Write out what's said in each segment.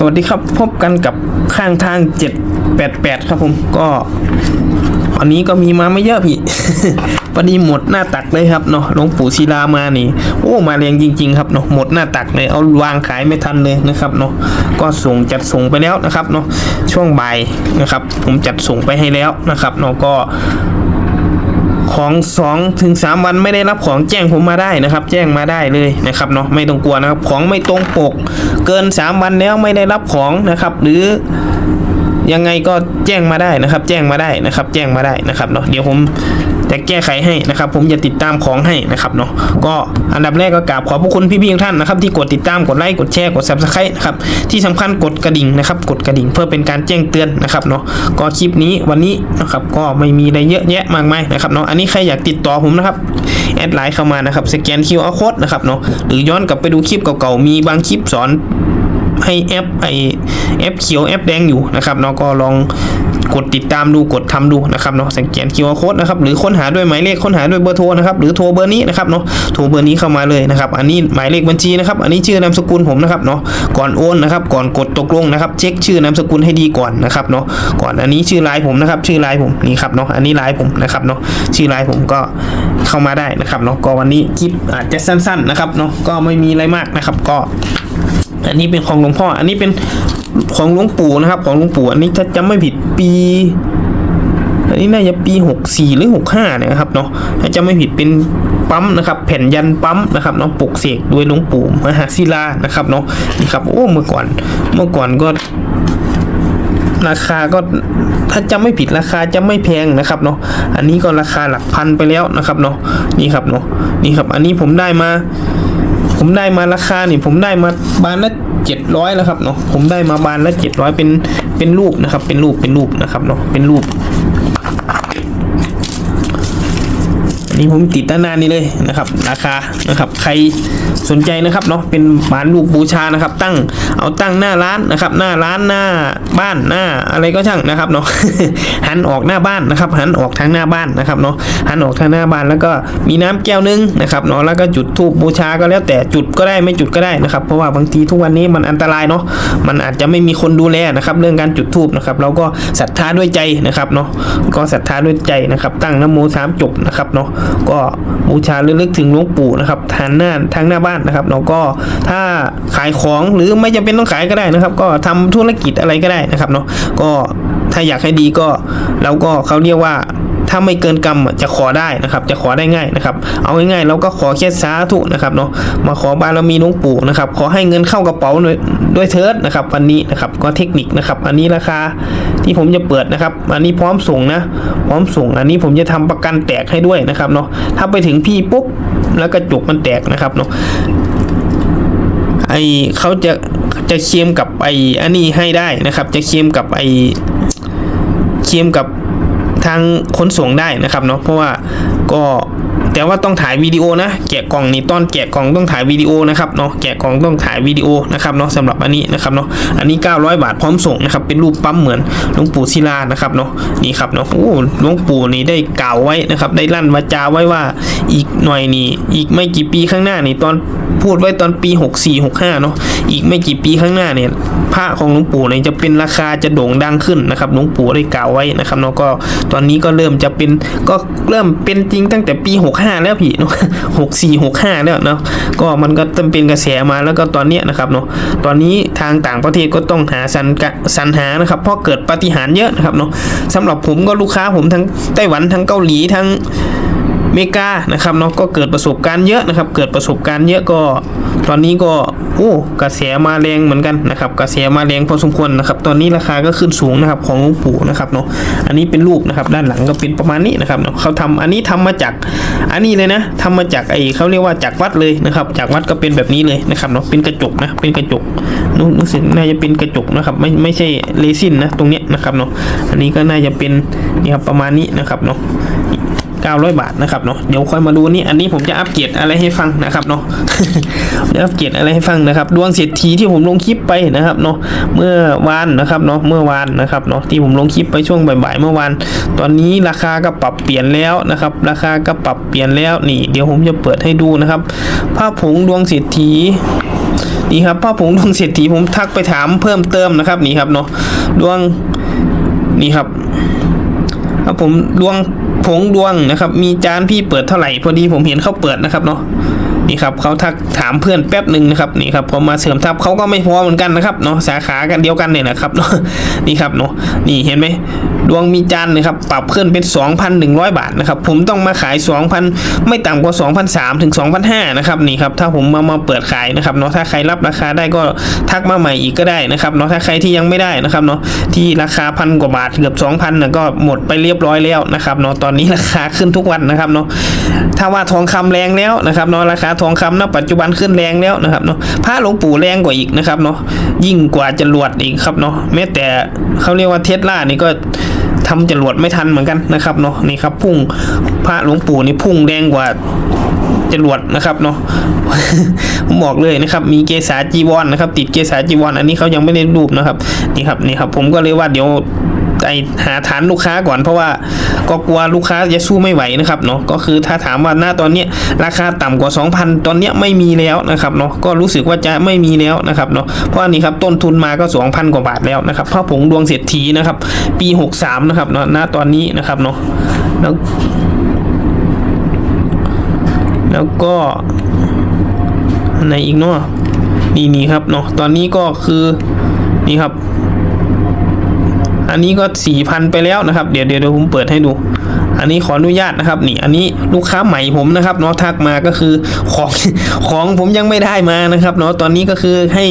สวัสดีครับพบกันกับข้างทาง 788 ครับผมก็อันนี้ก็มีมาไม่เยอะพี่พอดีหมดหน้าตักเลยครับเนาะหลวงปู่ศิลามานี่ โอ้มาแรงจริง ๆ ครับเนาะหมดหน้าตักเลยเอาวางขายไม่ทันเลยนะครับเนาะก็ส่งจัดส่งไปแล้วนะครับเนาะช่วงบ่ายนะครับ ผมจัดส่งไปให้แล้วนะครับเนาะก็ ของ2ถึง3วันไม่ได้รับของแจ้งผมมาได้นะครับ แจ้งมาได้เลยนะครับเนาะไม่ต้องกลัวนะครับของไม่ตรงปก เกิน 3 วันแล้วไม่ได้รับของนะครับ หรือยังไงก็แจ้งมาได้นะครับ แจ้งมาได้นะครับ แจ้งมาได้นะครับเนาะเดี๋ยวผม จะแก้ไขให้นะครับ ผมจะติดตามของให้นะครับเนาะก็อันดับแรกก็กราบขอบพระคุณพี่ๆทุกท่านนะครับที่กดติดตามกดไลค์กดแชร์กด subscribe นะครับที่สำคัญกดกระดิ่งนะครับ กดกระดิ่งเพื่อเป็นการแจ้งเตือนนะครับเนาะก็คลิปนี้วันนี้นะครับก็ไม่มีอะไรเยอะแยะมากมายนะครับเนาะอันนี้ใครอยากติดต่อผมนะครับแอดไลน์เข้ามานะครับสแกน QR code นะครับเนาะหรือย้อนกลับไปดูคลิปเก่าๆมีบางคลิปสอนให้แอปไอแอปเขียวแอปแดงอยู่นะครับเนาะก็ลอง กดติดตามดูกดทำดูนะครับเนาะสแกน QR code นะครับหรือค้นหาด้วยหมายเลขค้นหาด้วยเบอร์โทรนะครับหรือโทรเบอร์นี้นะครับเนาะโทรเบอร์นี้เข้ามาเลยนะครับ อันนี้หมายเลขบัญชีนะครับอันนี้ชื่อนามสกุลผมนะครับเนาะก่อนโอนนะครับก่อนกดตกลงนะครับ เช็คชื่อนามสกุลให้ดีก่อนนะครับเนาะก่อนอันนี้ชื่อไลน์ผมนะครับ ชื่อไลน์ผมนี่ครับเนาะอันนี้ไลน์ผมนะครับเนาะชื่อไลน์ผมก็เข้ามาได้นะครับเนาะก็วันนี้คลิปอาจจะสั้น ๆนะครับเนาะก็ไม่มีอะไรมากนะครับก็อันนี้เป็นของหลวงพ่อ อันนี้เป็น ของหลวงปู่นะครับ ของหลวงปู่อันนี้ถ้าจำไม่ผิดปีอันนี้น่าจะปีหกสี่หรือหกห้าเนี่ยนะครับเนาะถ้าจำไม่ผิดเป็นปั๊มนะครับ แผ่นยันปั๊มนะครับเนาะปลุกเสกโดยหลวงปู่มหาศิลานะครับเนาะนี่ครับโอ้เมื่อก่อนเมื่อก่อนก็ ราคาก็ถ้าจำไม่ผิดราคาจะไม่แพงนะครับเนาะอันนี้ก็ราคาหลักพันไปแล้วนะครับเนาะนี่ครับเนาะนี่ครับ อันนี้ผมได้มา ผมได้มาราคานี่ผมได้มาบานละเจ็ดร้อยแล้วครับเนาะผมได้มาบานละเจ็ดร้อยเป็นเป็นรูปนะครับ เป็นรูปเป็นรูปนะครับเนาะเป็นรูป อั นนี้ผมติดด้านหน้านี้เลยนะครับ ราคานะครับใครสนใจนะครับเนาะเป็นบานรูปบูชานะครับ ตั้งเอาตั้งหน้าร้านนะครับ หน้าร้านหน้าบ้านหน้าอะไรก็ช่างนะครับเนาะหันออกหน้าบ้านนะครับ หันออกทางหน้าบ้านนะครับเนาะหันออกทางหน้าบ้านแล้วก็มีน้ำแก้วนึงนะครับเนาะแล้วก็จุดธูปบูชาก็แล้วแต่จุดก็ได้ไม่จุดก็ได้นะครับ เพราะว่าบางทีทุกวันนี้มันอันตรายเนาะมันอาจจะไม่มีคนดูแลนะครับ เรื่องการจุดธูปนะครับ เราก็ศรัทธาด้วยใจนะครับเนาะก็ศรัทธาด้วยใจนะครับ ตั้งนะโมสามจบนะครับเนาะก็บูชาระลึกถึงหลวงปู่นะครับทางหน้าทางหน้าบ้านนะครับเนาะก็ถ้าขายของหรือไม่จำเป็นต้องขายก็ได้นะครับ ก็ทำธุรกิจอะไรก็ได้นะครับเนาะก็ถ้าอยากให้ดีก็เราก็เขาเรียกว่าถ้าไม่เกินกรรมจะขอได้นะครับ จะขอได้ง่ายนะครับ เอาง่ายๆเราก็ขอแค่สาธุนะครับเนาะมาขอบารมีหลวงปู่นะครับ ขอให้เงินเข้ากระเป๋าด้วยเถิดนะครับ วันนี้นะครับก็เทคนิคนะครับ อันนี้ราคา ที่ผมจะเปิดนะครับ อันนี้พร้อมส่งนะ พร้อมส่ง อันนี้ผมจะทำประกันแตกให้ด้วยนะครับเนาะ ถ้าไปถึงพี่ปุ๊บแล้วกระจกมันแตกนะครับเนาะไอเขาจะจะเคลมกับไออันนี้ให้ได้นะครับ จะเคลมกับไอเคลมกับทางขนส่งได้นะครับเนาะเพราะว่าก็ แต่ว่าต้องถ่ายวิดีโอนะแกะกล่องนี่ตอนแกะกล่องต้องถ่ายวิดีโอนะครับเนาะแกะกล่องต้องถ่ายวิดีโอนะครับเนาะสำหรับอันนี้นะครับเนาะอันนี้ 900 บาทพร้อมส่งนะครับเป็นรูปปั๊มเหมือนหลวงปู่ศิลานะครับเนาะนี่ครับเนาะโอ้หลวงปู่นี่ได้กล่าวไว้นะครับได้ลั่นวาจาไว้ว่าอีกหน่อยนี่อีกไม่กี่ปีข้างหน้านี่ตอนพูดไว้ตอนปี 64 65เนาะอีกไม่กี่ปีข้างหน้าเนี่ยพระของหลวงปู่เนี่ยจะเป็นราคาจะโด่งดังขึ้นนะครับหลวงปู่ได้กล่าวไว้นะครับเนาะก็ตอนนี้ก็เริ่มจะเป็นก็เริ่มเป็นจริงตั้งแต่ปีห้าแล้วพี่เนาะ64 65แล้วเนาะก็มันก็เติมเป็นกระแสมาแล้วก็ตอนเนี้ยนะครับเนาะตอนนี้ทางต่างประเทศก็ต้องหาสันสันหานะครับเพราะเกิดปาฏิหารย์เยอะนะครับเนาะสำหรับผมก็ลูกค้าผมทั้งไต้หวันทั้งเกาหลีทั้งอเมริกานะครับเนาะก็เกิดประสบการณ์เยอะนะครับ เกิดประสบการณ์เยอะก็ ตอนนี้ก็ โอ้กระแสมาแรงเหมือนกันนะครับกระแสมาแรงพอสมควรนะครับตอนนี้ราคาก็ขึ้นสูงนะครับของหลวงปู่นะครับเนาะอันนี้เป็นรูปนะครับด้านหลังก็เป็นประมาณนี้นะครับเนาะเขาทำอันนี้ทำมาจากอันนี้เลยนะทำมาจากไอ้เขาเรียกว่าจากวัดเลยนะครับจากวัดก็เป็นแบบนี้เลยนะครับเนาะเป็นกระจกนะเป็นกระจกรู้รู้สึกน่าจะเป็นกระจกนะครับไม่ไม่ใช่เรซินนะตรงเนี้ยนะครับเนาะอันนี้ก็น่าจะเป็นนี่ครับประมาณนี้นะครับเนาะ 900 บาทนะครับเนาะเดี๋ยวค่อยมาดูนี่อันนี้ผมจะอัปเกรดอะไรให้ฟังนะครับเนาะจะอัปเกรดอะไรให้ฟังนะครับ ดวงเศรษฐีที่ผมลงคลิปไปนะครับเนาะเมื่อวานนะครับเนาะเมื่อวานนะครับเนาะที่ผมลงคลิปไปช่วงบ่ายๆเมื่อวาน ตอนนี้ราคาก็ปรับเปลี่ยนแล้วนะครับ ราคาก็ปรับเปลี่ยนแล้วนี่เดี๋ยวผมจะเปิดให้ดูนะครับผ้าผงดวงเศรษฐีนี่ครับผ้าผงดวงเศรษฐีผมทักไปถามเพิ่มเติมนะครับนี่ครับเนาะดวงนี่ครับ ครับผมดวงผงดวงนะครับ มีจานพี่เปิดเท่าไหร่พอดีผมเห็นเขาเปิดนะครับเนาะ นี่ครับเขาทักถามเพื่อนแป๊บหนึ่งนะครับนี่ครับพอมาเสริมทัพเขาก็ไม่พอเหมือนกันนะครับเนาะสาขากันเดียวกันเนี่ยนะครับเนาะนี่ครับเนาะนี่เห็นไหมดวงมีจานนะครับปรับขึ้นเป็น 2,100 บาทนะครับผมต้องมาขาย 2,000 ไม่ต่ำกว่า2,300ถึง2,500นะครับนี่ครับถ้าผมมามาเปิดขายนะครับเนาะถ้าใครรับราคาได้ก็ทักมาใหม่อีกก็ได้นะครับเนาะถ้าใครที่ยังไม่ได้นะครับเนาะที่ราคาพันกว่าบาทเกือบ2,000นะก็หมดไปเรียบร้อยแล้วนะครับเนาะตอนนี้ราคาขึ้นทุกวันนะครับเนาะถ้าว่าทองคำแรงแล้วนะครับเนาะราคาทองคำณปัจจุบันขึ้นแรงแล้วนะครับเนาะพระหลวงปู่แรงกว่าอีกนะครับเนาะยิ่งกว่าจรวดอีกครับเนาะแม้แต่เขาเรียกว่าเทสลานี่ก็ทำจรวดไม่ทันเหมือนกันนะครับเนาะนี่ครับพุ่งพระหลวงปู่นี่พุ่งแรงกว่าจรวดนะครับเนาะผมบอกเลยนะครับ มีเกสาจีวรนนะครับ ติดเกสาจีวรอันนี้เขายังไม่ได้รูปนะครับ นี่ครับนี่ครับ ผมก็เลยว่าเดี๋ยว ไอหาฐานลูกค้าก่อนเพราะว่าก็กลัวลูกค้าจะสู้ไม่ไหวนะครับเนาะก็คือถ้าถามว่าหน้าตอนเนี้ยราคาต่ำกว่า 2,000 ตอนเนี้ยไม่มีแล้วนะครับเนาะก็รู้สึกว่าจะไม่มีแล้วนะครับเนาะเพราะอันนี้ครับต้นทุนมาก็ 2,000 กว่าบาทแล้วนะครับผ้าผงดวงเศรษฐีนะครับ ปี 63 นะครับเนาะณตอนนี้นะครับเนาะแล้วแล้วก็อันไหนอีกเนาะนี่นี่ครับเนาะตอนนี้ก็คือนี่ครับ อันนี้ก็สี่พันไปแล้วนะครับ เดี๋ยวเดี๋ยวผมเปิดให้ดู อันนี้ขออนุญาตนะครับ นี่ อันนี้ลูกค้าใหม่ผมนะครับเนาะทักมาก็คือของของผมยังไม่ได้มานะครับเนาะตอนนี้ก็คือให้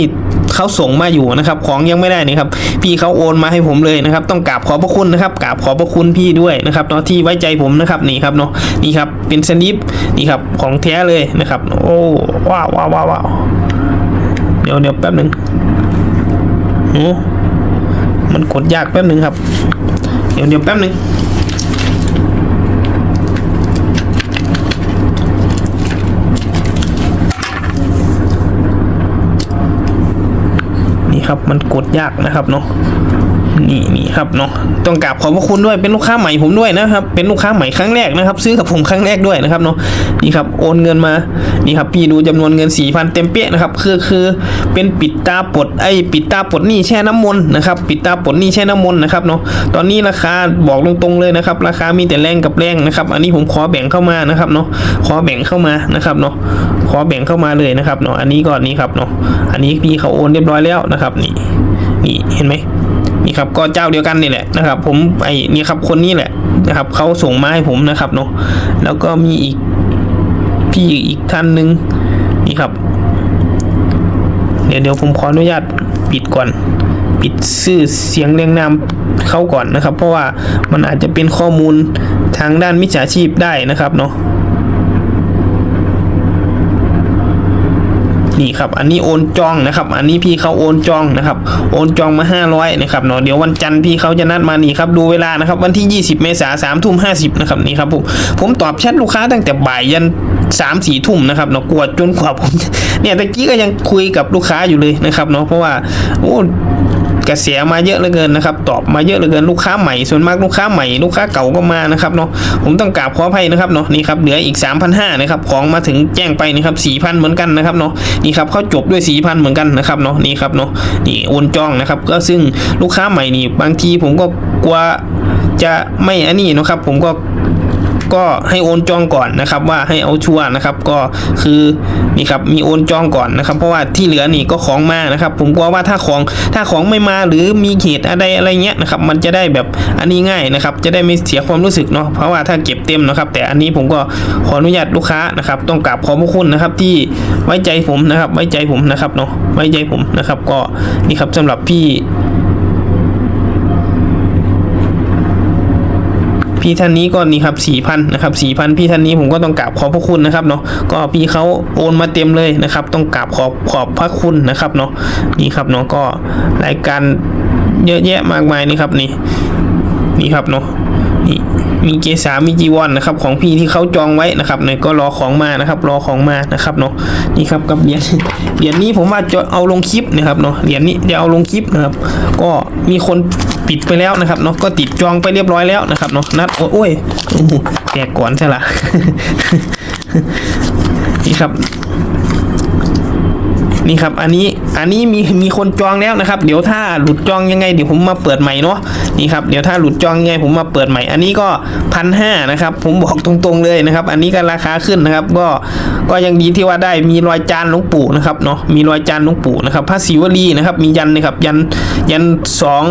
เขาส่งมาอยู่นะครับของยังไม่ได้นี่ครับพี่เขาโอนมาให้ผมเลยนะครับ ต้องกราบขอบพระคุณนะครับกราบขอบพระคุณพี่ด้วยนะครับเนาะที่ไว้ใจผมนะครับนี่ครับเนาะนี่ครับเป็นสลิปนี่ครับของแท้เลยนะครับ โอ้ว้าวว้าวว้าวเดี๋ยวเดี๋ยวแป๊บหนึ่งโอ้ มันกดยากแป๊บหนึ่งครับ เดี๋ยวเดี๋ยวแป๊บหนึ่งนี่ครับมันกดยากนะครับเนาะ นี่นี่ครับเนาะต้องกราบขอบพระคุณด้วยเป็นลูกค้าใหม่ผมด้วยนะครับ เป็นลูกค้าใหม่ครั้งแรกนะครับ ซื้อกับผมครั้งแรกด้วยนะครับเนาะนี่ครับโอนเงินมานี่ครับพี่ดูจำนวนเงินสี่พันเต็มเปี้ยนะครับคือคือเป็นปิดตาปลดไอ้ปิดตาปลดหนี้แช่น้ำมนต์นะครับปิดตาปลดหนี้แช่น้ำมนต์นะครับเนาะตอนนี้ราคาบอกตรงๆเลยนะครับ ราคามีแต่แรงกับแรงนะครับ อันนี้ผมขอแบ่งเข้ามานะครับเนาะขอแบ่งเข้ามานะครับเนาะขอแบ่งเข้ามาเลยนะครับเนาะอันนี้ก่อนนี้ครับเนาะอันนี้พี่เขาโอนเรียบร้อยแล้วนะครับนี่นี่เห็นไหม ครับก็เจ้าเดียวกันนี่แหละนะครับ ผมไอ้นี่ครับคนนี้แหละนะครับเขาส่งมาให้ผมนะครับเนาะแล้วก็มีอีกพี่อีกท่านหนึ่งนี่ครับ เดี๋ยวเดี๋ยวผมขออนุญาตปิดก่อน ปิดชื่อเสียงเรียงนามเขาก่อนนะครับ เพราะว่ามันอาจจะเป็นข้อมูลทางด้านมิจฉาชีพได้นะครับเนาะ นี่ครับ อันนี้โอนจองนะครับ อันนี้พี่เขาโอนจองนะครับ โอนจองมา 500นะครับเนาะเดี๋ยววันจันทร์พี่เขาจะนัดมานี่ครับดูเวลานะครับ วันที่ 20 เมษายนสามทุ่มห้าสิบนะครับนี่ครับผมผมตอบแชทลูกค้าตั้งแต่บ่ายยันสามสี่ทุ่มนะครับเนาะกวดจนกว่าผมเนี่ยตะกี้ก็ยังคุยกับลูกค้าอยู่เลยนะครับเนาะเพราะว่าโอ้ กระแสมาเยอะเหลือเกินนะครับ ตอบมาเยอะเหลือเกินลูกค้าใหม่ส่วนมากลูกค้าใหม่ลูกค้าเก่าก็มานะครับเนาะผมต้องกราบขออภัยนะครับเนาะนี่ครับเหลืออีก 3,500นะครับของมาถึงแจ้งไปนะครับ4,000 เหมือนกันนะครับเนาะนี่ครับเขาจบด้วย 4,000 เหมือนกันนะครับเนาะนี่ครับเนาะนี่โอนจองนะครับ ก็ซึ่งลูกค้าใหม่นี่บางทีผมก็กลัวจะไม่อันนี้นะครับ ผมก็ ก็ให้โอนจองก่อนนะครับ ว่าให้เอาชัวร์นะครับ ก็คือนี่ครับมีโอนจองก่อนนะครับ เพราะว่าที่เหลือนี่ก็ของมานะครับ ผมกลัวว่าถ้าของถ้าของไม่มาหรือมีเหตุอะไรอะไรเงี้ยนะครับ มันจะได้แบบอันนี้ง่ายนะครับ จะได้ไม่เสียความรู้สึกเนาะเพราะว่าถ้าเก็บเต็มนะครับ แต่อันนี้ผมก็ขออนุญาตลูกค้านะครับ ต้องกราบขอบพระคุณนะครับที่ไว้ใจผมนะครับ ไว้ใจผมนะครับเนาะไว้ใจผมนะครับ ก็นี่ครับสำหรับพี่ พี่ท่านนี้ก็นี่ครับสี่พันนะครับสี่พันพี่ท่านนี้ผมก็ต้องกราบขอบพระคุณนะครับเนาะก็พี่เขาโอนมาเต็มเลยนะครับ ต้องกราบขอบขอบพระคุณนะครับเนาะนี่ครับเนาะก็รายการเยอะแยะมากมายนี่ครับนี่นี่ครับเนาะนี่มีเกษามีจีวรนนะครับของพี่ที่เขาจองไว้นะครับเนี่ยก็รอของมานะครับ รอของมานะครับเนาะนี่ครับกับเหรียญเหรียญนี้ผมว่าจะเอาลงคลิปนะครับเนาะเหรียญนี้จะเอาลงคลิปนะครับ ก็มีคน ปิดไปแล้วนะครับเนาะก็ติดจองไปเรียบร้อยแล้วนะครับเนาะนัดโอ้ยโอ้โหแตกก่อนใช่ละนี่ครับนี่ครับ อันนี้ อันนี้มี มีคนจองแล้วนะครับ เดี๋ยวถ้าหลุดจองยังไง เดี๋ยวผมมาเปิดใหม่เนาะ นี่ครับ เดี๋ยวถ้าหลุดจองยังไงผมมาเปิดใหม่ อันนี้ก็พันห้านะครับ ผมบอกตรงๆเลยนะครับ อันนี้ก็ราคาขึ้นนะครับ ก็ ก็ยังดีที่ว่าได้ มีรอยจานหลวงปู่นะครับเนาะ มีรอยจานหลวงปู่นะครับ พระศิวลีนะครับ มียันนะครับ ยัน ยันสอง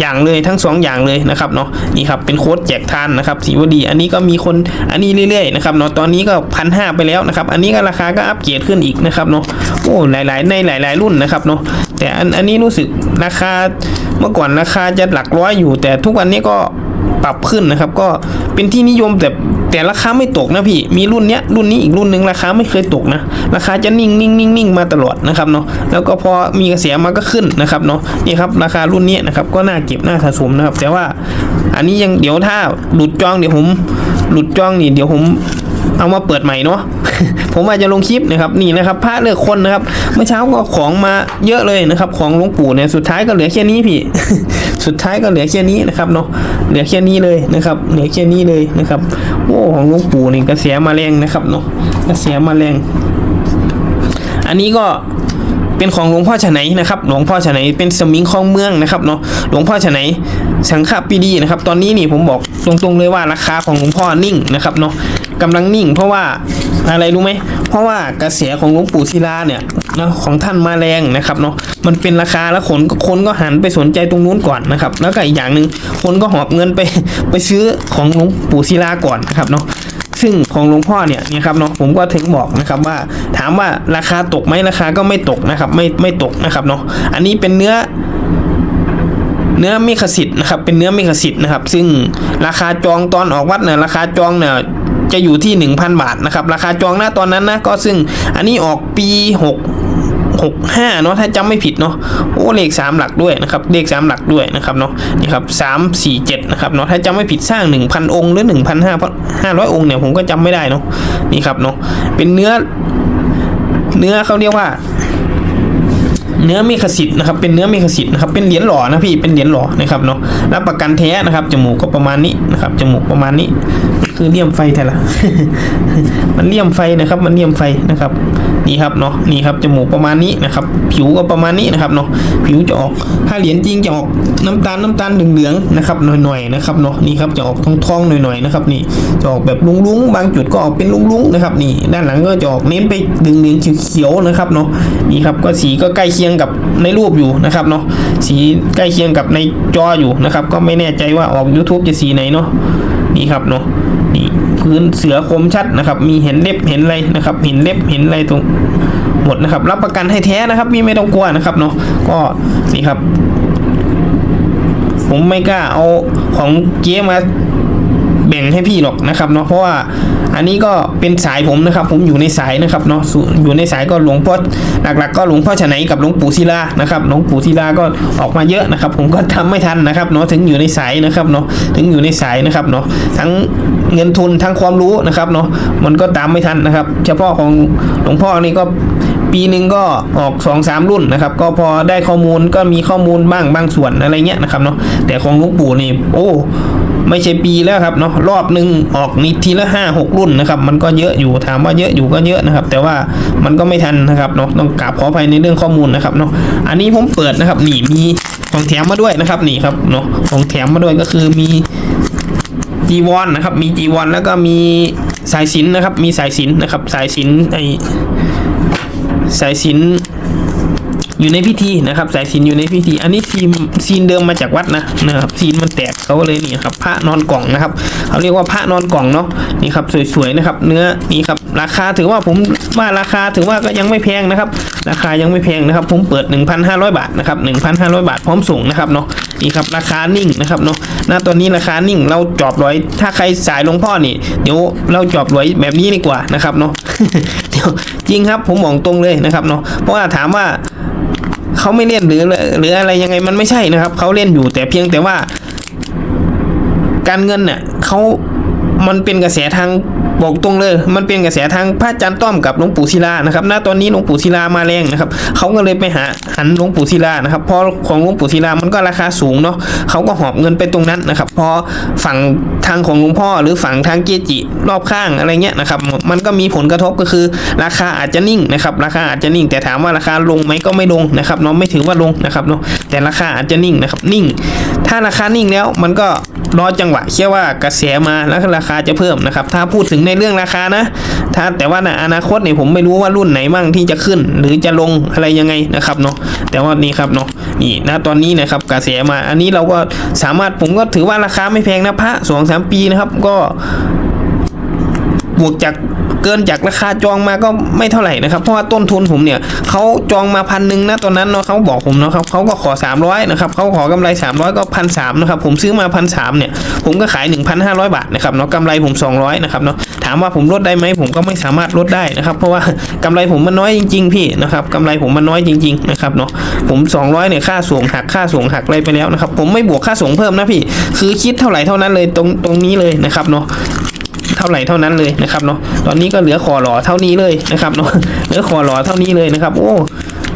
อย่างเลยทั้งสองอย่างเลยนะครับเนาะนี่ครับเป็นโค้ดแจกทานนะครับสีวดี อันนี้ก็มีคนอันนี้เรื่อยๆนะครับเนาะตอนนี้ก็พันห้าไปแล้วนะครับอันนี้ก็ราคาก็อัปเกรดขึ้นอีกนะครับเนาะโอ้หลายๆในหลาย ๆรุ่นนะครับเนาะแต่อันอันนี้รู้สึกราคาเมื่อก่อนราคาจะหลักร้อยอยู่ แต่ทุกวันนี้ก็ ปรับขึ้นนะครับ ก็เป็นที่นิยมแต่แต่ราคาไม่ตกนะพี่ มีรุ่นเนี้ยรุ่นนี้อีกรุ่นหนึ่งราคาไม่เคยตกนะ ราคาจะนิ่งนิ่งนิ่งนิ่งมาตลอดนะครับเนาะแล้วก็พอมีกระแสมาก็ขึ้นนะครับเนาะนี่ครับราคารุ่นนี้นะครับก็น่าเก็บน่าสะสมนะครับ แต่ว่าอันนี้ยังเดี๋ยวถ้าหลุดจองเดี๋ยวผมหลุดจองนี่เดี๋ยวผม เอามาเปิดใหม่เนาะ ผมอาจจะลงคลิปนะครับนี่นะครับพระเลือกคนนะครับ เมื่อเช้าก็ของมาเยอะเลยนะครับ ของหลวงปู่เนี่ยสุดท้ายก็เหลือแค่นี้พี่ สุดท้ายก็เหลือแค่นี้นะครับเนาะเหลือแค่นี้เลยนะครับเหลือแค่นี้เลยนะครับโอ้ของหลวงปู่นี่กระแสมาแรงนะครับเนาะกระแสมาแรง อันนี้ก็เป็นของหลวงพ่อฉไหนนะครับ หลวงพ่อฉไหนเป็นสมิงของเมืองนะครับเนาะ หลวงพ่อฉไหนสังฆปีดีนะครับ ตอนนี้นี่ผมบอกตรงๆเลยว่าราคาของหลวงพ่อนิ่งนะครับเนาะ กำลังนิ่ง เพราะว่าอะไรรู้ไหม เพราะว่ากระแสของหลวงปู่ศิลาเนี่ยนะของท่านมาแรงนะครับเนาะมันเป็นราคาแล้วคนคนก็หันไปสนใจตรงนู้นก่อนนะครับ แล้วก็อีกอย่างหนึ่งคนก็หอบเงินไปไปซื้อของหลวงปู่ศิลาก่อนนะครับเนาะซึ่งของหลวงพ่อเนี่ยนี่ยครับเนาะผมก็ถึงบอกนะครับว่าถามว่าราคาตกไหมราคาก็ไม่ตกนะครับ ไม่ไม่ตกนะครับเนาะอันนี้เป็นเนื้อเนื้อเมฆสิทธิ์นะครับเป็นเนื้อเมฆสิทธิ์นะครับ ซึ่งราคาจองตอนออกวัดเนี่ยราคาจองเนี่ย จะอยู่ที่ 1,000 บาทนะครับ ราคาจองหน้าตอนนั้นนะก็ซึ่งอันนี้ออกปี6หกห้าเนาะถ้าจำไม่ผิดเนาะโอ้เลขสามหลักด้วยนะครับเลขสามหลักด้วยนะครับเนาะนี่ครับสามสี่เจ็ดนะครับเนาะถ้าจำไม่ผิดสร้างหนึ่งพันองค์หรือหนึ่งพันห้าห้าร้อยองค์เนี่ยผมก็จำไม่ได้เนาะนี่ครับเนาะเป็นเนื้อเนื้อเขาเรียกว่าเนื้อเมฆสิทธิ์นะครับเป็นเนื้อเมฆสิทธิ์นะครับเป็นเหรียญหล่อนะพี่เป็นเหรียญหล่อนะครับเนาะรับประกันแท้นะครับจมูกก็ประมาณนี้นะครับจมูกประมาณนี้ คือเลี่ยมไฟแท้ละมันเลี่ยมไฟนะครับ มันเลี่ยมไฟนะครับ นี่ครับเนาะนี่ครับจมูกประมาณนี้นะครับ ผิวก็ประมาณนี้นะครับเนาะผิวจะออกถ้าเหรียญจริงจะออกน้ำตาลน้ำตาลเหลืองๆนะครับหน่อยๆนะครับเนาะนี่ครับจะออกทองๆหน่อยๆนะครับ นี่จะออกแบบลุ้งๆบางจุดก็ออกเป็นลุ้งๆนะครับ นี่ด้านหลังก็จะออกเน้นไปเหลืองๆเขียวๆนะครับเนาะนี่ครับก็สีก็ใกล้เคียงกับในรูปอยู่นะครับเนาะสีใกล้เคียงกับในจออยู่นะครับ ก็ไม่แน่ใจว่าออก YouTube จะสีไหนเนาะ นี่ครับเนาะนี่พื้นเสือคมชัดนะครับ มีเห็นเล็บเห็นอะไรนะครับ เห็นเล็บเห็นอะไรตรงหมดนะครับ รับประกันให้แท้นะครับพี่ไม่ต้องกลัวนะครับเนาะก็นี่ครับ ผมไม่กล้าเอาของเก๊มา แบ่งให้พี่หรอกนะครับเนาะเพราะว่าอันนี้ก็เป็นสายผมนะครับ ผมอยู่ในสายนะครับเนาะอยู่ในสายก็หลวงพ่อหลัก ๆ ก็หลวงพ่อฉะไหนกับหลวงปู่ศิลานะครับหลวงปู่ศิลาก็ออกมาเยอะนะครับ ผมก็ทำไม่ทันนะครับเนาะถึงอยู่ในสายนะครับเนาะถึงอยู่ในสายนะครับเนาะทั้งเงินทุนทั้งความรู้นะครับเนาะมันก็ตามไม่ทันนะครับ เฉพาะของหลวงพ่อนี่ก็ ปีหนึ่งก็ออก2อสามรุ่นนะครับ ก็พอได้ข้อมูลก็มีข้อมูลบ้างบางส่วนอะไรเงี้ยนะครับเนาะแต่ของลวงปู่นี่โอ้ไม่ใช่ปีแล้วครับเนาะรอบหนึ่งออกนิทีละห้าหกรุ่นนะครับ มันก็เยอะอยู่ถามว่าเยอะอยู่ก็เยอะนะครับ แต่ว่ามันก็ไม่ทันนะครับเนาะต้องกราบขออภัยในเรื่องข้อมูลนะครับเนาะอันนี้ผมเปิดนะครับนี่มีของแถมมาด้วยนะครับนี่ครับเนาะของแถมมาด้วยก็คือมีจีวรนนะครับ มีจีวรแล้วก็มีสายสินนะครับ มีสายสินนะครับ สายสินไอ สายสินอยู่ในพิธีนะครับ สายสินอยู่ในพิธี อันนี้ซีนซีนเดิมมาจากวัดนะนะครับซีนมันแตกเขาก็เลยนี่ครับพระนอนกล่องนะครับเขาเรียกว่าพระนอนกล่องเนาะนี่ครับสวยๆนะครับ เนื้อนี่ครับราคาถือว่าผมว่าราคาถือว่าก็ยังไม่แพงนะครับ ราคายังไม่แพงนะครับ ผมเปิด 1,500 บาทนะครับ1,500 บาทพร้อมส่งนะครับเนาะนี่ครับราคานิ่งนะครับเนาะ นะตอนนี้ราคานิ่งเราจอบร้อย ถ้าใครสายหลวงพ่อนี่ เดี๋ยวเราจอบร้อยแบบนี้ดีกว่านะครับเนาะเดี๋ยวจริงครับผมบอกตรงเลยนะครับเนาะเพราะว่าถามว่าเขาไม่เล่นหรือหรืออะไรยังไงมันไม่ใช่นะครับเขาเล่นอยู่แต่เพียงแต่ว่า การเงินเนี่ยเขา มันเป็นกระแสทางบอกตรงเลย มันเป็นกระแสทางพระอาจารย์ต้อมกับหลวงปู่ศิลานะครับ ณ ตอนนี้หลวงปู่ศิลามาแรงนะครับ เขาก็เลยไปหาหันหลวงปู่ศิลานะครับเพอของหลวงปู่ศิลามันก็ราคาสูงเนาะ เขาก็หอบเงินไปตรงนั้นนะครับ พอฝั่งทางของหลวงพ่อ หรือฝั่งทางเกจิรอบข้างอะไรเงี้ยนะครับ มันก็มีผลกระทบก็คือ ราคาอาจจะนิ่งนะครับ ราคาอาจจะนิ่ง แต่ถามว่าราคาลงไหมก็ไม่ลงนะครับเนาะ ไม่ถือว่าลงนะครับเนาะ แต่ราคาอาจจะนิ่งนะครับ นิ่ง ถ้าราคานิ่งแล้วมันก็ รอจังหวะแค่ว่ากระแสมาแล้วราคาจะเพิ่มนะครับ ถ้าพูดถึงในเรื่องราคานะ ถ้าแต่ว่าในอนาคตเนี่ยผมไม่รู้ว่ารุ่นไหนบ้างที่จะขึ้น หรือจะลงอะไรยังไงนะครับเนาะแต่ว่านี่ครับเนาะนี่นะตอนนี้นะครับกระแสมา อันนี้เราก็สามารถผมก็ถือว่าราคาไม่แพงนะพระสองสามปีนะครับก็บวกจาก เกินจากราคาจองมาก็ไม่เท่าไหร่นะครับ เพราะว่าต้นทุนผมเนี่ยเขาจองมาพันหนึ่งนะตอนนั้นเนาะเขาบอกผมนะครับเขาก็ขอ 300นะครับเขาขอกำไร 300 ก็พันสนะครับผมซื้อมาพันสเนี่ยผมก็ขาย 1,500 บาทนะครับเนาะกำไรผม 200นะครับเนาะถามว่าผมลดได้ไหมผมก็ไม่สามารถลดได้นะครับเพราะว่ากำไรผมมันน้อยจริง ๆ พี่นะครับกำไรผมมันน้อยจริงๆนะครับเนาะผม 200เนี่ยค่าส่งหักค่าส่งหักอะไรไปแล้วนะครับผมไม่บวกค่าส่งเพิ่มนะพี่ คือคิดเท่าไหร่เท่านั้นเลยตรงตรงนี้เลยนะครับเนาะ เท่าไหร่เท่านั้นเลยนะครับเนาะตอนนี้ก็เหลือคอหล่อเท่านี้เลยนะครับเนาะเหลือคอหล่อเท่านี้เลยนะครับ โอ้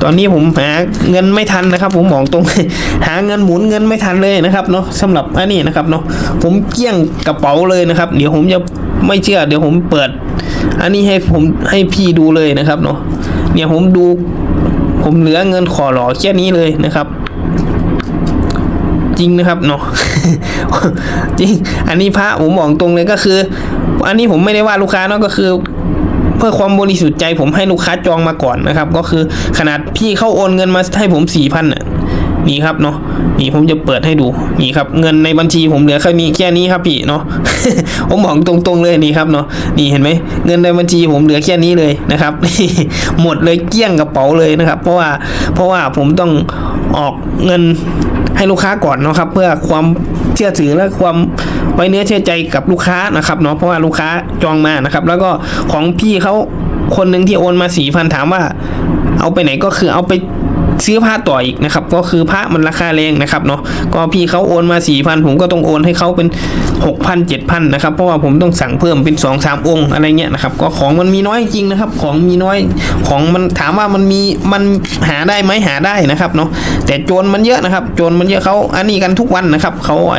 ตอนนี้ผมหาเงินไม่ทันนะครับ ผมบอกตรงหาเงินหมุนเงินไม่ทันเลยนะครับเนาะสำหรับอันนี้นะครับเนาะผมเกลี้ยงกระเป๋าเลยนะครับ เดี๋ยวผมจะไม่เชื่อ เดี๋ยวผมเปิด อันนี้ให้ผมให้พี่ดูเลยนะครับเนาะเนี่ยผมดู ผมเหลือเงินขอหล่อแค่นี้เลยนะครับ จริงนะครับเนาะจริง อันนี้พระผมบอกตรงเลยก็คือ อันนี้ผมไม่ได้ว่าลูกค้าเนาะก็คือเพื่อความบริสุทธิ์ใจผมให้ลูกค้าจองมาก่อนนะครับ ก็คือขนาดพี่เข้าโอนเงินมาให้ผมสี่พันน่ะนี่ครับเนาะนี่ผมจะเปิดให้ดูนี่ครับ เงินในบัญชีผมเหลือแค่นี้แค่นี้ครับพี่เนาะผมบอกตรงๆเลยนี่ครับเนาะนี่เห็นไหมเงินในบัญชีผมเหลือแค่นี้เลยนะครับหมดเลยเกลี้ยงกระเป๋าเลยนะครับ เพราะว่าเพราะว่าผมต้องออกเงิน ให้ลูกค้าก่อนเนาะครับ เพื่อความเชื่อถือและความไว้เนื้อเชื่อใจกับลูกค้านะครับเนาะเพราะว่าลูกค้าจองมานะครับ แล้วก็ของพี่เขาคนหนึ่งที่โอนมาสี่พันถามว่า เอาไปไหนก็คือเอาไป ซื้อผ้าต่ออีกนะครับ ก็คือผ้ามันราคาแรงนะครับเนาะก็พี่เขาโอนมาสี่พันผมก็ต้องโอนให้เขาเป็นหกพันเจ็ดพันนะครับเพราะว่าผมต้องสั่งเพิ่มเป็นสองสามองค์อะไรเงี้ยนะครับก็ของมันมีน้อยจริงนะครับ ของมีน้อยของมันถามว่ามันมีมันหาได้ไหมหาได้นะครับเนาะแต่โจรมันเยอะนะครับ โจรมันเยอะเขาอันนี้กันทุกวันนะครับเขาไอ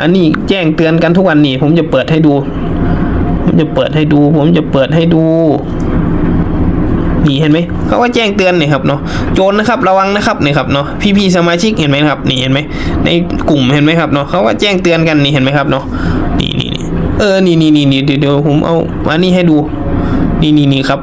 อันนี้แจ้งเตือนกันทุกวันนี่ผมจะเปิดให้ดู ผมจะเปิดให้ดู ผมจะเปิดให้ดู นี่เห็นไหมเขาก็แจ้งเตือนเนี่ยครับเนาะโจรนะครับระวังนะครับเนี่ยครับเนาะพี่ๆสมาชิกเห็นไหมครับนี่เห็นไหมในกลุ่มเห็นไหมครับเนาะเขาก็แจ้งเตือนกันนี่เห็นไหมครับเนาะนี่นี่เออนี่นี่นี่นี่เดี๋ยวเดี๋ยวผมเอาอันนี้ให้ดู นี่นี่นี่ครับ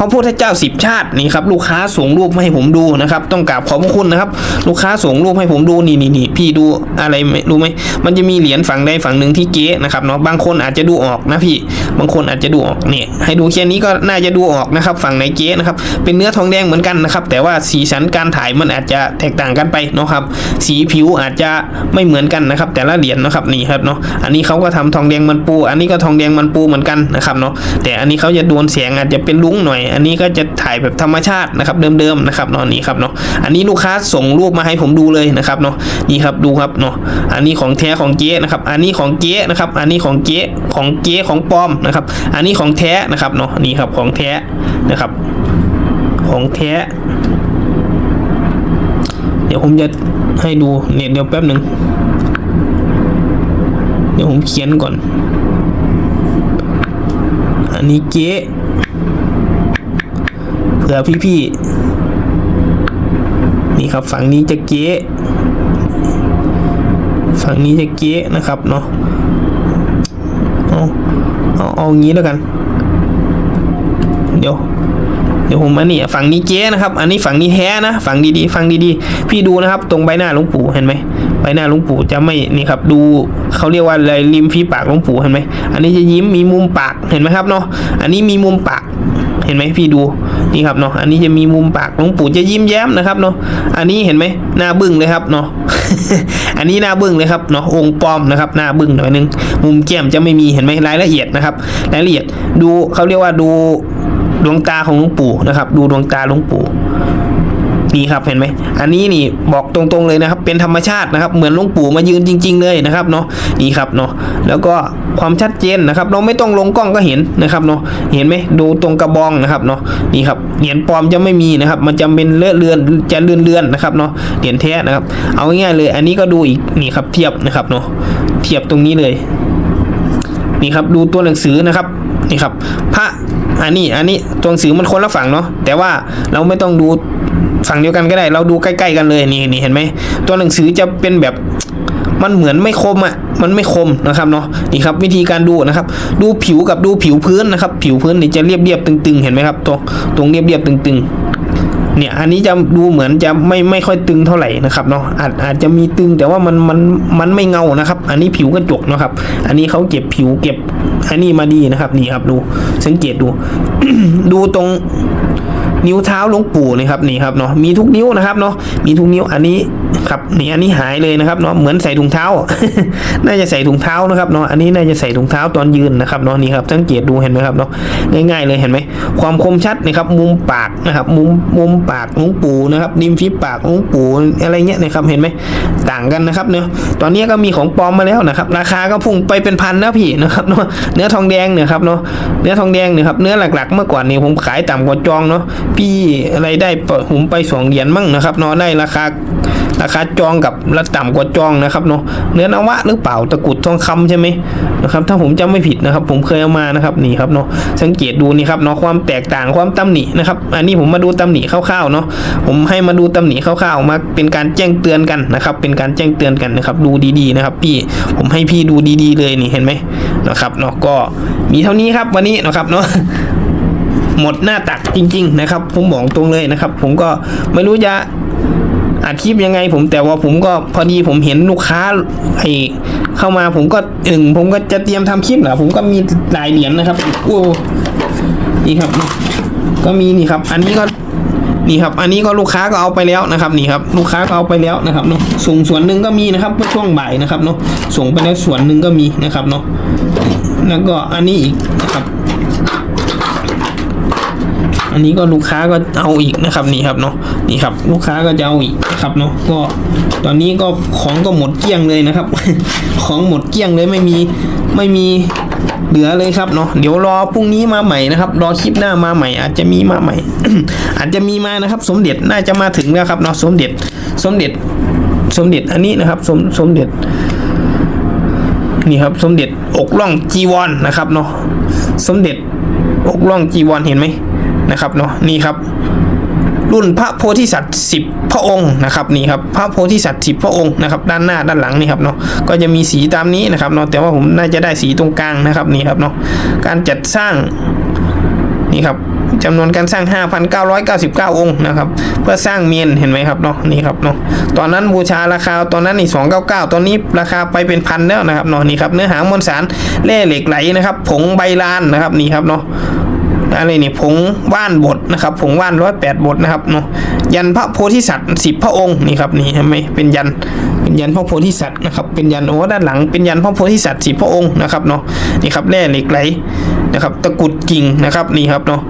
พระพุทธเจ้าสิบชาตินี่ครับลูกค้าส่งรูปมาให้ผมดูนะครับต้องกราบขอบพระคุณนะครับ ลูกค้าส่งรูปให้ผมดูนี่นี่นี่พี่ดูอะไรรู้ไหมมันจะมีเหรียญฝั่งใดฝั่งหนึ่งที่เก๊นะครับเนาะบางคนอาจจะดูออกนะพี่ บางคนอาจจะดูออกเนี่ยให้ดูแค่นี้ก็น่าจะดูออกนะครับ ฝั่งไหนเก๊นะครับเป็นเนื้อทองแดงเหมือนกันนะครับ แต่ว่าสีสันการถ่ายมันอาจจะแตกต่างกันไปเนาะครับสีผิวอาจจะไม่เหมือนกันนะครับ แต่ละเหรียญนะครับนี่ครับเนาะอันนี้เขาก็ทำทองแดงมันปู อันนี้ก็ทองแดงมันปูเหมือนกันนะครับเนาะแต่อันนี้เขาจะโดนแสงอาจจะเป็นลุ้งหน่อยอันนี้ก็จะถ่ายแบบธรรมชาตินะครับเดิมๆนะครับเนาะนี่ครับเนาะอันนี้ลูกค้าส่งรูปมาให้ผมดูเลยนะครับเนาะนี่ครับดูครับเนาะอันนี้ของแท้ของเก๊นะครับ อันนี้ของเก๊นะครับ อันนี้ของเก๊ของเก๊ของปลอมนะครับ อันนี้ของแท้นะครับเนาะนี่ครับของแท้นะครับ ของแท้ เดี๋ยวผมจะให้ดูเนี่ยเดี๋ยวแป๊บหนึ่งเดี๋ยวผมเขียนก่อน อันนี้เก๊ เผื่อพี่ๆนี่ครับฝั่งนี้จะเก๊ฝั่งนี้จะเก๊นะครับเนาะเอาเอาเอางี้แล้วกัน เดี๋ยวเดี๋ยวผมอันนี้ฝั่งนี้เก๊นะครับ อันนี้ฝั่งนี้แท้นะฝั่งดีๆฝั่งดีๆ พี่ดูนะครับ ตรงใบหน้าหลวงปู่เห็นไหมใบหน้าหลวงปู่จะไม่นี่ครับ ดูเขาเรียกว่าอะไรริมฝีปากหลวงปู่เห็นไหมอันนี้จะยิ้มมีมุมปากเห็นไหมครับเนาะอันนี้มีมุมปากเห็นไหมพี่ดู นี่ครับเนาะอันนี้จะมีมุมปากหลวงปู่จะยิ้มแย้มนะครับเนาะอันนี้เห็นไหมหน้าบึ้งเลยครับเนาะอันนี้หน้าบึ้งเลยครับเนาะองค์ปลอมนะครับหน้าบึ้งหน่อยนึงมุมแก้มจะไม่มีเห็นไหมรายละเอียดนะครับ รายละเอียดดูเขาเรียกว่าดูดวงตาของหลวงปู่นะครับ ดูดวงตาหลวงปู่ นี่ครับเห็นไหมอันนี้นี่บอกตรงๆเลยนะครับ เป็นธรรมชาตินะครับ เหมือนหลวงปู่มายืนจริง ๆ เลยนะครับเนาะนี่ครับเนาะแล้วก็ความชัดเจนนะครับ เราไม่ต้องลงกล้องก็เห็นนะครับเนาะเห็นไหมดูตรงกระบองนะครับเนาะนี่ครับเหรียญปลอมจะไม่มีนะครับ มันจะเป็นเลอะเลือนจะเลือนเลือนๆนะครับเนาะเหรียญแท้นะครับ เอาง่ายๆเลย อันนี้ก็ดูอีกนี่ครับเทียบนะครับเนาะเทียบตรงนี้เลยนี่ครับดูตัวหนังสือนะครับนี่ครับ พระอันนี้อันนี้ตัวหนังสือมันคนละฝั่งเนาะแต่ว่าเราไม่ต้องดู ฝั่งเดียวกันก็ได้ เราดูใกล้ๆกันเลยนี่นี่เห็นไหมตัวหนังสือจะเป็นแบบมันเหมือนไม่คมอะ มันไม่คมนะครับเนาะ นี่ครับวิธีการดูนะครับ ดูผิวกับดูผิวพื้นนะครับ ผิวพื้นนี่จะเรียบเรียบๆตึงๆ เห็นไหมครับตรงตรงเรียบเรียบๆตึงๆ เนี่ยอันนี้จะดูเหมือนจะไม่ไม่ค่อยตึงเท่าไหร่นะครับเนาะ อาจอาจจะมีตึงแต่ว่ามันมันมันไม่เงานะครับ อันนี้ผิวกระจกนะครับ อันนี้เขาเก็บผิวเก็บอันนี้มาดีนะครับ นี่ครับดูสังเกตดู ดูตรง นิ้วเท้าหลวงปู่นี่ครับนี่ครับเนาะมีทุกนิ้วนะครับเนาะมีทุกนิ้วอันนี้ครับนี่อันนี้หายเลยนะครับเนาะเหมือนใส่ถุงเท้า น่าจะใส่ถุงเท้านะครับเนาะอันนี้น่าจะใส่ถุงเท้าตอนยืนนะครับเนาะนี่ครับสังเกตดูเห็นไหมครับเนาะง่ายๆเลยเห็นไหมความคมชัดนะครับมุมปากนะครับมุมมุมปากหลวงปู่นะครับริมฝีปากหลวงปู่อะไรเงี้ยนะครับเห็นไหมต่างกันนะครับเนาะตอนนี้ก็มีของปลอมมาแล้วนะครับ ราคาก็พุ่งไปเป็นพันนะพี่นะครับเนาะเนื้อทองแดงเนี่ยครับเนาะเนื้อทองแดงเนี่ยครับเนื้อหลักๆ เมื่อก่อนนี่ผมขายต่ำกว่าจองเนาะพี่อะไรได้ผมไปสองเหรียญมั่งนะครับเนาะได้ราคาราคาจองกับระต่ำกว่าจองนะครับเนาะเนื้อนวะหรือเปล่าตะกุดทองคำใช่ไหมนะครับถ้าผมจำไม่ผิดนะครับ ผมเคยเอามานะครับนี่ครับเนาะสังเกตดูนี่ครับเนาะความแตกต่างความตำหนินะครับ อันนี้ผมมาดูตำหนิคร่าวๆเนาะผมให้มาดูตำหนิคร่าวๆมาเป็นการแจ้งเตือนกันนะครับ เป็นการแจ้งเตือนกันนะครับ ดูดีๆนะครับ พี่ผมให้พี่ดูดีๆ เลยนี่เห็นไหมนะครับเนาะก็มีเท่านี้ครับวันนี้นะครับเนาะ หมดหน้าตักจริง ๆ นะครับ ผมบอกตรงเลยนะครับ ผมก็ไม่รู้จะอัดคลิปยังไง ผมแต่ว่าผมก็พอดีผมเห็นลูกค้าไอเข้ามาผมก็อึ่งผมก็จะเตรียมทำคลิปเหรอผมก็มีหลายเหรียญนะครับโอ้นี่ครับ ก็มีนี่ครับ อันนี้ก็นี่ครับ อันนี้ก็ลูกค้าก็เอาไปแล้วนะครับ นี่ครับ ลูกค้าก็เอาไปแล้วนะครับเนาะส่งส่วนหนึ่งก็มีนะครับเมื่อช่วงบ่ายนะครับเนาะส่งไปแล้วส่วนหนึ่งก็มีนะครับเนาะแล้วก็อันนี้อีกนะครับ อันนี้ก็ลูกค้าก็เอาอีกนะครับนี่ครับเนาะนี่ครับ ลูกค้าก็จะเอาอีกนะครับเนาะก็ตอนนี้ก็ของก็หมดเกลี้ยงเลยนะครับ ของหมดเกลี้ยงเลยไม่มีไม่มีเหลือเลยครับเนาะเดี๋ยวรอพรุ่งนี้มาใหม่นะครับ รอคลิปหน้ามาใหม่ อาจจะมีมาใหม่ อาจจะมีมานะครับ สมเด็จน่าจะมาถึงแล้วครับเนาะสมเด็จสมเด็จ สมเด็จอันนี้นะครับ สมสมเด็จนี่ครับ สมเด็จอกล่องจีวรนนะครับเนาะสมเด็จอกล่องจีวรเห็นไหม นะครับเนาะนี่ครับ รุ่นพระโพธิสัตว์สิบพระองค์นะครับนี่ครับพระโพธิสัตว์สิบพระองค์นะครับด้านหน้าด้านหลังนี่ครับเนาะก็จะมีสีตามนี้นะครับเนาะแต่ว่าผมน่าจะได้สีตรงกลางนะครับนี่ครับเนาะการจัดสร้างนี่ครับจำนวนการสร้าง 5,999 องค์นะครับ เพื่อสร้างเมนเห็นไหมครับเนาะนี่ครับเนาะตอนนั้นบูชาราคาตอนนั้นนี่299 ตอนนี้ราคาไปเป็นพันแล้วนะครับเนาะนี่ครับเนื้อหามวลสารแร่เหล็กไหลนะครับ ผงใบลานนะครับนี่ครับเนาะ อะไรนี่ผงว่านบทนะครับผงว่านร้อยแปดบทนะครับเนาะยันพระโพธิสัตว์สิบพระองค์นี่ครับนี่เห็นไหมเป็นยันเป็นยันพระโพธิสัตว์นะครับเป็นยันโอ้ด้านหลังเป็นยันพระโพธิสัตว์สิบพระองค์นะครับเนาะนี่ครับแร่เหล็กไหลนะครับตะกุดกิ่งนะครับนี่ครับเนาะ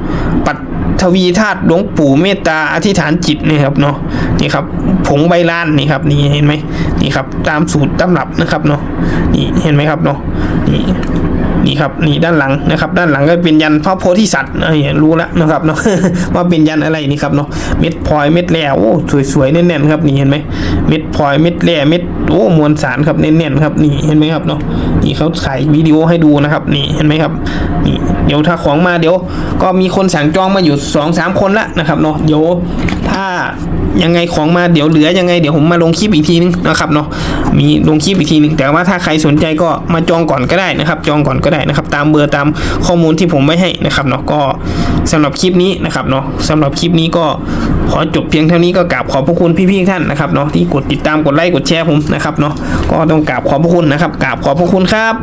ปัตทวีธาตุหลวงปู่เมตตาอธิษฐานจิตนี่ครับเนาะนี่ครับผงใบลานนี่ครับนี่เห็นไหมนี่ครับตามสูตรตำรับนะครับเนาะนี่เห็นไหมครับเนาะนี่ นี่ครับนี่ด้านหลังนะครับด้านหลังก็เป็นยันพระโพธิสัตว์เอ้ยรู้แล้วนะครับเนาะว่าเป็นยันอะไรนี่ครับเนาะเม็ดพลอยเม็ดแร่โอ้สวยๆแน่นๆครับนี่เห็นไหมเม็ดพลอยเม็ดแร่เม็ดโอ้มวลสารครับแน่นๆครับนี่เห็นไหมครับเนาะนี่เขาถ่ายวิดีโอให้ดูนะครับนี่เห็นไหมครับนี่เดี๋ยวถ้าของมาเดี๋ยว ก็มีคนสั่งจองมาอยู่สองสามคนละนะครับเนาะเดี๋ยวถ้า ยังไงของมาเดี๋ยวเหลือยังไงเดี๋ยวผมมาลงคลิปอีกทีนึงนะครับเนาะมีลงคลิปอีกทีนึงแต่ว่าถ้าใครสนใจก็มาจองก่อนก็ได้นะครับ จองก่อนก็ได้นะครับ ตามเบอร์ตามข้อมูลที่ผมไว้ให้นะครับเนาะก็สำหรับคลิปนี้นะครับเนาะสำหรับคลิปนี้ก็ขอจบเพียงเท่านี้ก็กราบขอบพระคุณพี่ๆท่านนะครับเนาะที่กดติดตามกดไลค์กดแชร์ผมนะครับเนาะก็ต้องกราบขอบพระคุณนะครับกราบขอบพระคุณครับ